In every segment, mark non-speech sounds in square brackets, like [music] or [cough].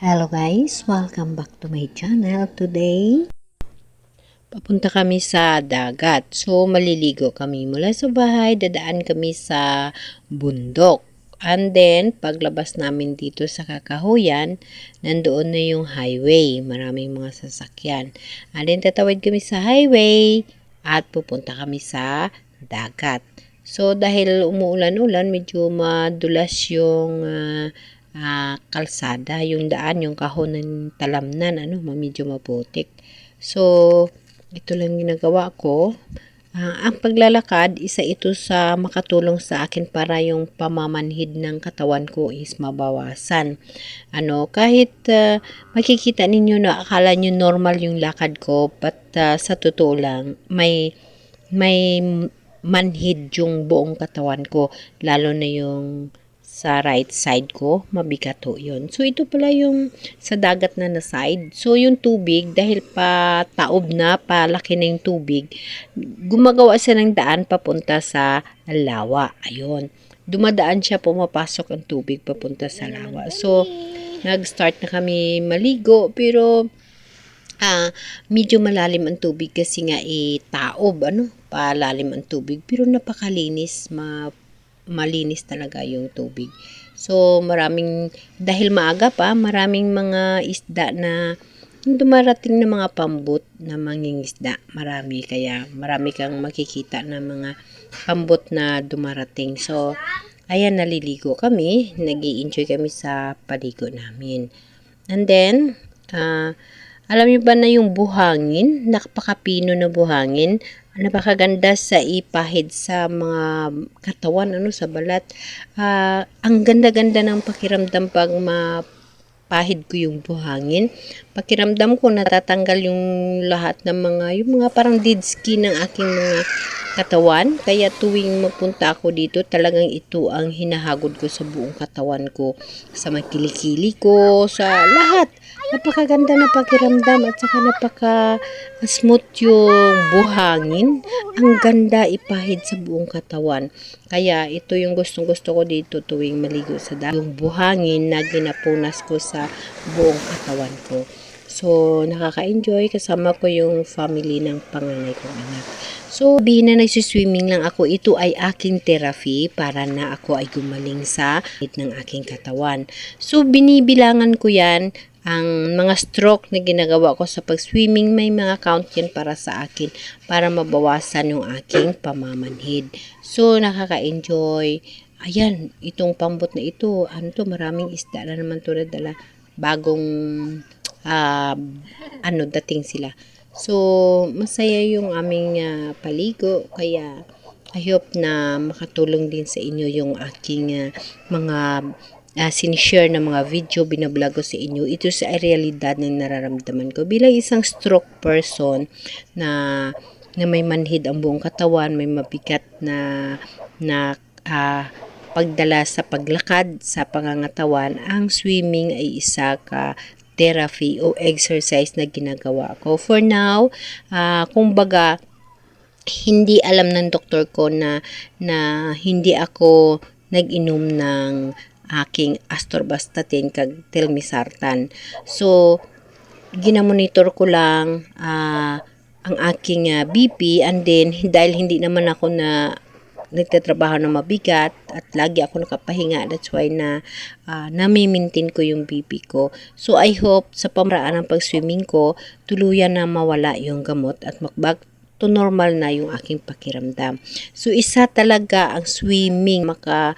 Hello guys, welcome back to my channel. Today, papunta kami sa dagat. So, maliligo kami mula sa bahay, dadaan kami sa bundok. And then, paglabas namin dito sa kakahuyan, nandoon na yung highway. Maraming mga sasakyan. And then, tatawid kami sa highway at pupunta kami sa dagat. So, dahil umuulan-ulan, medyo madulas yung ah, ah, kalsada, yung daan, yung kahon ng talamnan, ano, medyo maputik. So, ito lang ginagawa ko. Ah, ang paglalakad, isa ito sa makatulong sa akin para yung pamamanhid ng katawan ko is mabawasan. Ano, kahit ah, makikita ninyo na akala nyo normal yung lakad ko, but ah, sa totoo lang, may may manhid yung buong katawan ko, lalo na yung sa right side ko, mabigat ho yun. So, ito pala yung sa dagat na na side. So, yung tubig, dahil pa taob na, palaki na yung tubig, gumagawa siya ng daan papunta sa lawa. Ayun. Dumadaan siya, pumapasok ang tubig papunta sa lawa. So, nag-start na kami maligo, pero ah medyo malalim ang tubig kasi nga eh taob ano palalim ang tubig pero napakalinis ma malinis talaga yung tubig. So maraming dahil maaga pa maraming mga isda na dumarating na mga pambot na mangingisda. Marami kaya marami kang makikita na mga pambot na dumarating. So ayan naliligo kami. Nag enjoy kami sa paligo namin. And then ah alam niyo ba na yung buhangin, napakapino na buhangin, napakaganda sa ipahid sa mga katawan, ano, sa balat. Ah, ang ganda-ganda ng pakiramdam pag mapahid ko yung buhangin. Pakiramdam ko natatanggal yung lahat ng mga, yung mga parang dead skin ng aking mga katawan. Kaya tuwing mapunta ako dito, talagang ito ang hinahagod ko sa buong katawan ko. Sa mga kilikili ko, sa lahat. Napakaganda na pakiramdam at saka napaka smooth yung buhangin. Ang ganda ipahid sa buong katawan. Kaya ito yung gustong gusto ko dito tuwing maligo sa dagat. Yung buhangin na ginapunas ko sa buong katawan ko. So, nakaka-enjoy. Kasama ko yung family ng panganay kong anak. So, bihin na nagsiswimming lang ako, ito ay aking therapy para na ako ay gumaling sa ng aking katawan. So, binibilangan ko yan ang mga stroke na ginagawa ko sa pag-swimming, may mga count yan para sa akin para mabawasan yung aking pamamanhid. So, nakaka-enjoy. Ayan, itong pambot na ito, ano to, maraming isda na naman to na dala. Bagong, ah, ano, dating sila. So, masaya yung aming ah, paligo. Kaya, I hope na makatulong din sa inyo yung aking ah, mga uh, sinishare na mga video, binablog ko sa inyo. Ito sa realidad na nararamdaman ko. Bilang isang stroke person na na may manhid ang buong katawan, may mabigat na na ah, pagdala sa paglakad sa pangangatawan, ang swimming ay isa ka therapy o exercise na ginagawa ko. For now, ah, kumbaga, hindi alam ng doktor ko na na hindi ako nag-inom ng aking astorbastatin kag telmisartan. So ginamonitor ko lang ah, ang aking ah, BP and then dahil hindi naman ako na nagtatrabaho na mabigat at lagi ako nakapahinga. That's why na uh, nami-maintain ko yung BP ko. So I hope sa pamaraan ng pag-swimming ko tuluyan na mawala yung gamot at makbag to normal na yung aking pakiramdam. So, isa talaga ang swimming maka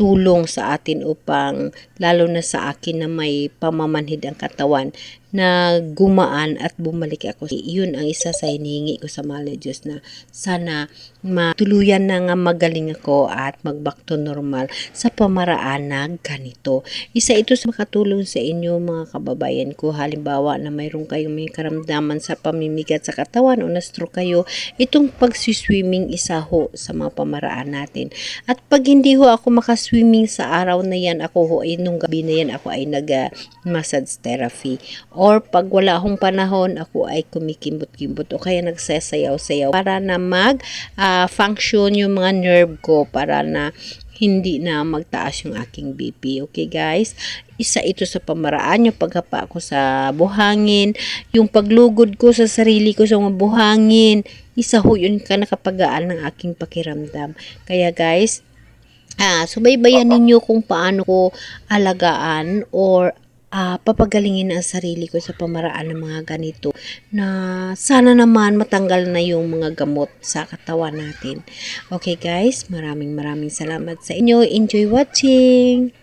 tulong sa atin upang lalo na sa akin na may pamamanhid ang katawan na gumaan at bumalik ako. Yun ang isa sa hinihingi ko sa na Diyos na sana matuluyan na nga magaling ako at mag-back to normal sa pamaraan na ganito. Isa ito sa makatulong sa inyo mga kababayan ko. Halimbawa na mayroon kayong may karamdaman sa pamimigat sa katawan o na-stroke kayo, itong pagsiswimming isa ho sa mga pamaraan natin. At pag hindi ho ako makaswimming sa araw na yan, ako ho ay nung gabi na yan ako ay nag-massage therapy or pag wala akong panahon, ako ay kumikimbot-kimbot o kaya nagsasayaw-sayaw para na mag-function uh, yung mga nerve ko para na hindi na magtaas yung aking BP. Okay guys? isa ito sa pamaraan, yung paghapa ko sa buhangin, yung paglugod ko sa sarili ko sa mga buhangin, isa ho yun ka nakapagaan ng aking pakiramdam. Kaya guys, ah, subaybayan ninyo kung paano ko alagaan or ah, papagalingin ang sarili ko sa pamaraan ng mga ganito na sana naman matanggal na yung mga gamot sa katawan natin. Okay guys, maraming maraming salamat sa inyo. Enjoy watching!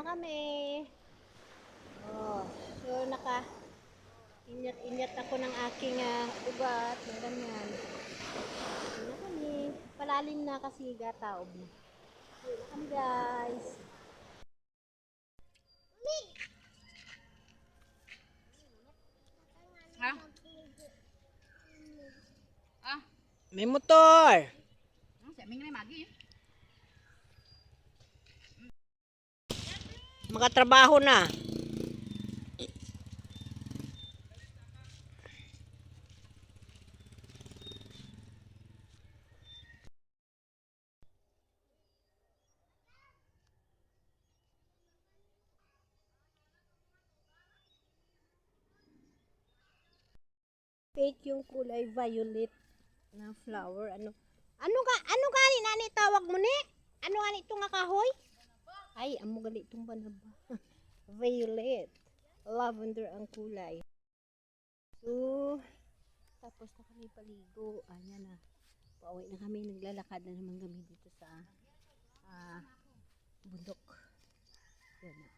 Na kami. Oh, so naka inyat-inyat ako ng aking ah, ugat. Ng ganyan. Uwi na kami. Palalim na kasi gataob na. Uwi na kami guys. Ha? Ah, May motor! ang sa aming magi. Makatrabaho na. Fake yung kulay violet na flower. Ano? Ano ka? Ano gani nani tawag mo ni? Ano gani itong nga kahoy? Ay, amo gali itong banaba. [laughs] Violet. Lavender ang kulay. So, tapos na kami paligo. Ayan na. Pauwi na kami. Naglalakad na naman kami dito sa ah, bundok. Yan na.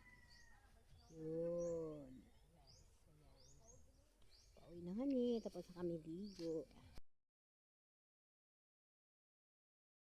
Yun. Pauwi na kami. Tapos na kami ligo.